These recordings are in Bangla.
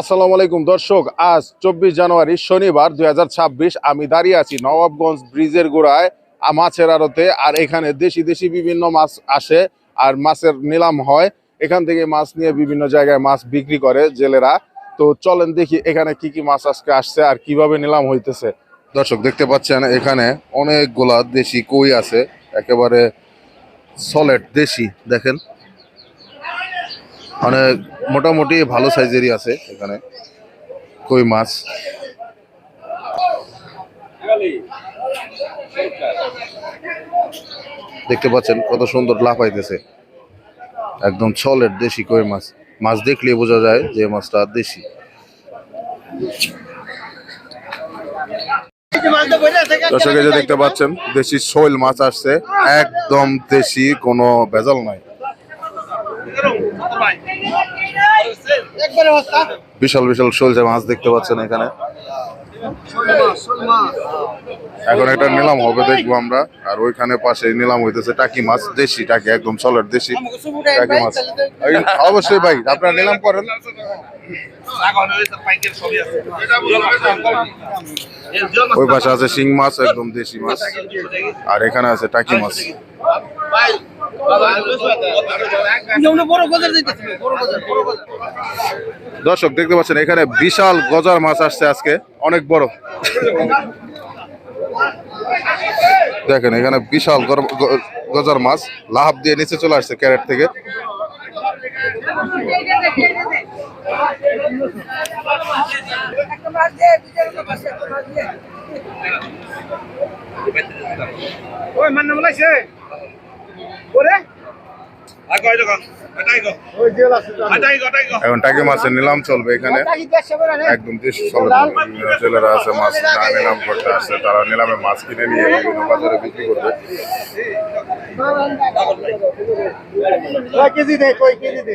আসসালামু আলাইকুম, দর্শক, আজ চব্বিশ জানুয়ারি, শনিবার, দুই হাজার ছাব্বিশ। আমি দাঁড়িয়ে আছি নবাবগঞ্জ ব্রিজের গোড়ায়, মাছের আড়তে, আর এখানে দেশি দেশি বিভিন্ন মাছ আসে, আর মাছের নিলাম হয়। এখান থেকে মাছ নিয়ে বিভিন্ন জায়গায় মাছ বিক্রি করে জেলেরা। তো চলেন দেখি এখানে কি কি মাছ আজকে আসছে আর কীভাবে নিলাম হইতেছে। দর্শক, দেখতে পাচ্ছেন এখানে অনেকগুলা দেশি কই আছে, একেবারে সলিড দেশি, দেখেন। অনেক মোটামুটি ভালো সাইজেরই আছে এখানে। কই মাছ? দেখতে পাচ্ছেন কত সুন্দর লাফাইতেছে একদম সলিড দেশি কই মাছ। মাছ দেখলে বোঝা যায় যে মাছটা দেশি। দর্শক যে দেখতে পাচ্ছেন দেশি শৈল মাছ আসছে একদম দেশি কোনো ভেজাল নাই। বিশাল বিশাল শৈলজা মাছ দেখতে পাচ্ছেন এখানে। এখন একটা নিলাম হবে দেখব আমরা। আর ওইখানে পাশে নিলাম হইতেছে টাকি মাছ দেশি টাকি একদম সলের দেশি টাকি মাছ। অবশ্যই ভাই আপনারা নিলাম করেন। ওই পাশে আছে শিং মাছ একদম দেশি মাছ। আর এখানে আছে টাকি মাছ। দর্শক দেখতে পাচ্ছেন এখানে বিশাল গজার মাছ আসছে আজকে অনেক বড়। দেখেন এখানে বিশাল গজার মাছ লাভ দিয়ে নিচে চলে আসছে ক্যারেট থেকে। ওই মান নাম লাইছে ওরে? ওই জেল আছে এখন টাকি মাছের নিলাম চলবে এখানে। একদম দেশি ছেলেরা আছে মাছ না নিলাম করতে আসছে তারা নিলামে মাছ কিনে নিয়ে বিভিন্ন বাজারে বিক্রি করবে। কেজি দে কয় কেজি দে?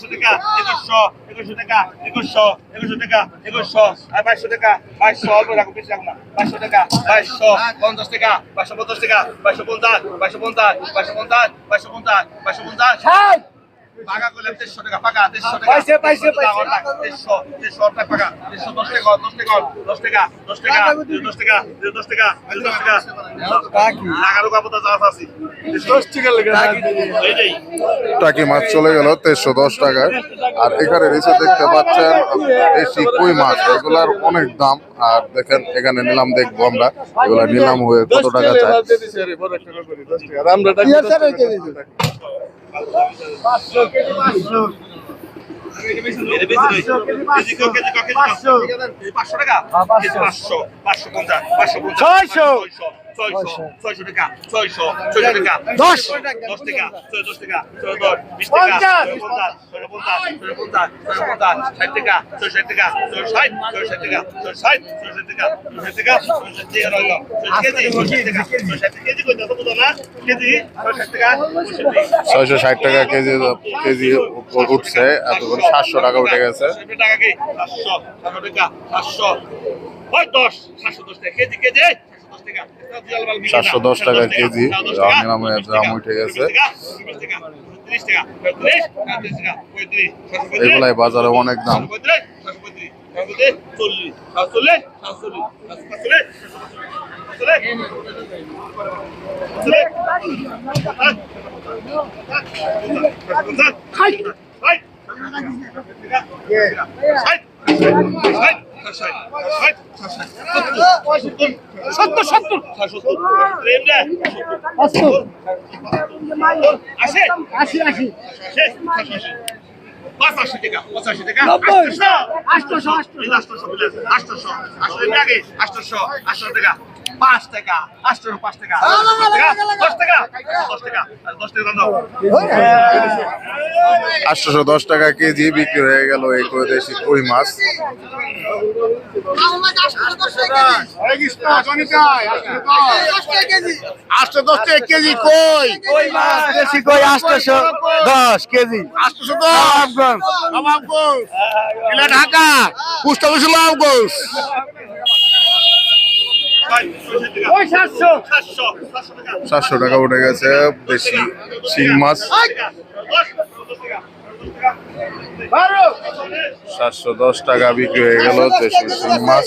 দুই হাজার দুই হাজার টাকা নারায়ণ দুই হাজার আজকে দুই হাজার টাকা সেটা দুই হাজার করছে। পঞ্চাশ একুশশো টাকা একুশশো একুশশো টাকা একুশশো একুশশো টাকা একুশশো একুশশো টাকা একুশশো আর বাইশশো টাকা বাইশশো অল্প রাখো বেশি রাখো না বাইশশো টাকা বাইশশো পঞ্চাশ টাকা বাইশশো পঞ্চাশ পাকা করলে দেড়শো টাকা পাকা দেড়শো টাকা। পাইছে, পাইছে, পাইছে। দেড়শো দেড়শো টাকা পাকা। দেড়শো দশ টাকা দশ টাকা দশ টাকা দশ টাকা দশ টাকা দশ টাকা দশ কাপড় আছে। মাছ চলে গেল তেইশশো দশ টাকায়। আর এখানে নিচে দেখতে পাচ্ছেন দেশি কই মাছ। এগুলার অনেক দাম। আর দেখেন এখানে নিলাম দেখব আমরা। এগুলা নিলাম হয়ে কত টাকা চায় আমরা টাকা পাঁচশো কেজি পাঁচশো এটা বেশি নয়। কেজি কো, কেজি কো, কেজি কো। পাঁচশো। কেজি পাঁচশো টাকা পাঁচশো। কেজি পাঁচশো পাঁচশো পঞ্চাশ পাঁচশো পঞ্চাশ ছয়শো। টাকা ছয়শো ছয়শো টাকা দশ। দশ টাকা ছয় দশ টাকা ছয় দশ বিশ টাকা পঞ্চাশ। ছয় পঞ্চাশ ছয় পঞ্চাশ ছয় পঞ্চাশ ষাট টাকা ছয় ষাট টাকা ছয় ষাট ছয় ষাট টাকা ছয় ষাট ছয় ষাট টাকা ছয় ষাট টাকা ছয় ষাট রইল। ছয়শো ষাট টাকা কেজি কেজি উঠছে এত করে সাতশো টাকা উঠে গেছে সাতশো টাকা কি সাতশো সাতশো টাকা সাতশো ওই দশ সাতশো দশ টাকা কেজি কেজি সাতশো দশ টাকা সাতশো দশ টাকা কেজি দাম উঠে গেছে। এগুলাই বাজারে অনেক দাম। সত্তর সত্তর। আশি আশি পঁচাশি টাকা পঁচাশি টাকা নব্বই। আটশো আগে টাকা পাঁচ টাকা আটশো পাঁচ টাকা দশ টাকা দশ টাকা দশ টাকা আটশোশো দশ টাকা কেজি বিক্রি হয়ে গেল এই দেশি কই মাছ। আটশো দশ। টাকা কেজি কই? কই দেশি কই আটশো দশ কেজি। আটশো দশ। ঢাকা। পোস্ট অফিস সাতশো। টাকা উঠে গেছে বেশি শিং মাছ। সাতশো দশ টাকা বিক্রি হয়ে গেল দেশি মাছ।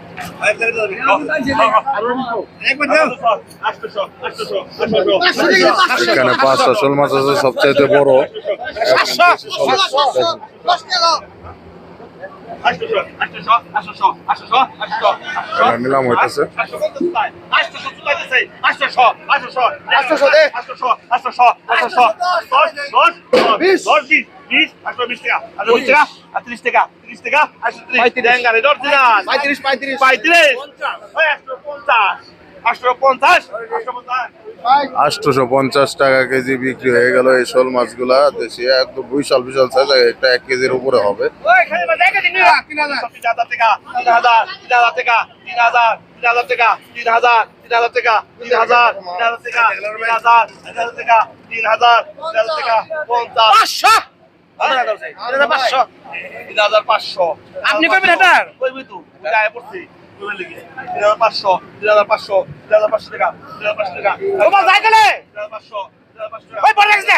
এখানে পাঁচটা শোল মাছ আছে সবচাইতে বড় নিলাম হইতেছে আটশো বিশ একশো বিশ টাকা একশো বিশ টাকা আর তিরিশ টাকা তিরিশ টাকা একশো পঁয়ত্রিশ পঁয়ত্রিশ পঁয়ত্রিশ একশো পঞ্চাশ আটশো পঞ্চাশ টাকা কেজি বিক্রি হয়ে গেল এই শোল মাছগুলা দেশে একদম বিশাল বিশাল সাইজ একটা এক কেজির উপরে হবে পঞ্চাশ পাঁচশো। তিন হাজার পাঁচশো। আপনি করবেন এটা? কইবি তো গায়ে পড়ছি। পাঁচশো তিন হাজার পাঁচশো তিন হাজার পাঁচশো টাকা তিন হাজার পাঁচশো টাকা। যাই গেলে তিন হাজার পাঁচশো তিন হাজার পাঁচশো টাকা পড়ে গেছে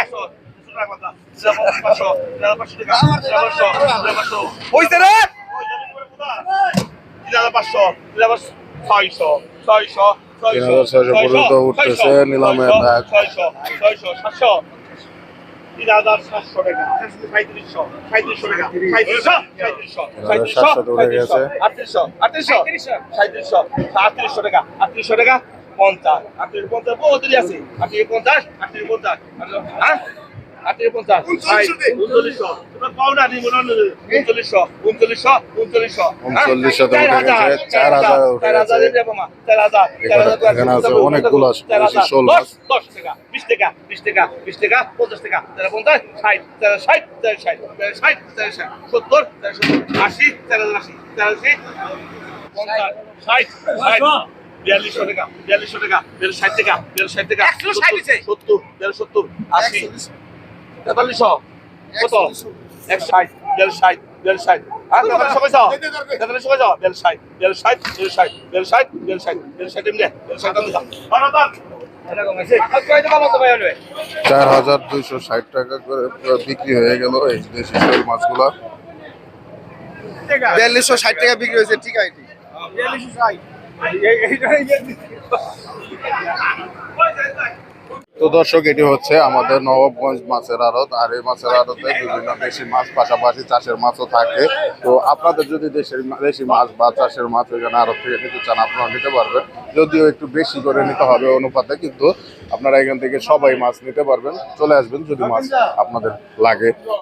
ছয়শো পর্যন্ত উঠতেছে নিলামের তিন হাজার সাতশো টাকা। সাঁত্রিশশো সাঁত্রিশশো টাকা। সাতশো উঠে গেছে। আটত্রিশশো আটত্রিশশো সাঁত্রিশশো আটত্রিশশো টাকা আটত্রিশশো টাকা পঞ্চাশ। আটত্রিশ পঞ্চাশ বহুতই আছে। আটত্রিশ পঞ্চাশ। আটত্রিশ পঞ্চাশ হ্যাঁ? আটত্রিশ পঞ্চাশ। উনচল্লিশশো। উনচল্লিশশো উনচল্লিশশো উনচল্লিশশো। উনচল্লিশশো চার হাজার। চার হাজার চার চার এখানে- আছে অনেকগুলো দেশি টাকা বিশ টাকা বিশ টাকা বিশ টাকা পঞ্চাশ টাকা তেরো পঞ্চাশ ষাট তেরো ষাট তেরো ষাট তেরো ষাট তেরো ষাট সত্তর তেরো সত্তর আশি তেরো আশি তেরো আশি পঞ্চাশ ষাট ষাট বিয়াল্লিশশো টাকা বিয়াল্লিশশো টাকা বিয়াল্লিশ ষাট টাকা বিয়াল্লিশ ষাট টাকা সত্তর সত্তর বিয়াল্লিশ সত্তর আশি চার হাজার দুইশো ষাট টাকা করে বিক্রি হয়ে গেল এই দেশি মাছগুলা। বিয়াল্লিশশো ষাট টাকা বিক্রি হয়েছে ঠিক আছে। তো দর্শক, এটি হচ্ছে আমাদের নবাবগঞ্জ মাছের আড়ত, আর এই মাছের আড়তে বিভিন্ন দেশি মাছ, পাশাপাশি চাষের মাছও থাকে। তো আপনাদের যদি দেশের দেশি মাছ বা চাষের মাছ এখানে আড়ত থেকে নিতে চান, আপনারা নিতে পারবেন। যদিও একটু বেশি করে নিতে হবে অনুপাতে, কিন্তু আপনারা এখান থেকে সবাই মাছ নিতে পারবেন। চলে আসবেন যদি মাছ আপনাদের লাগে।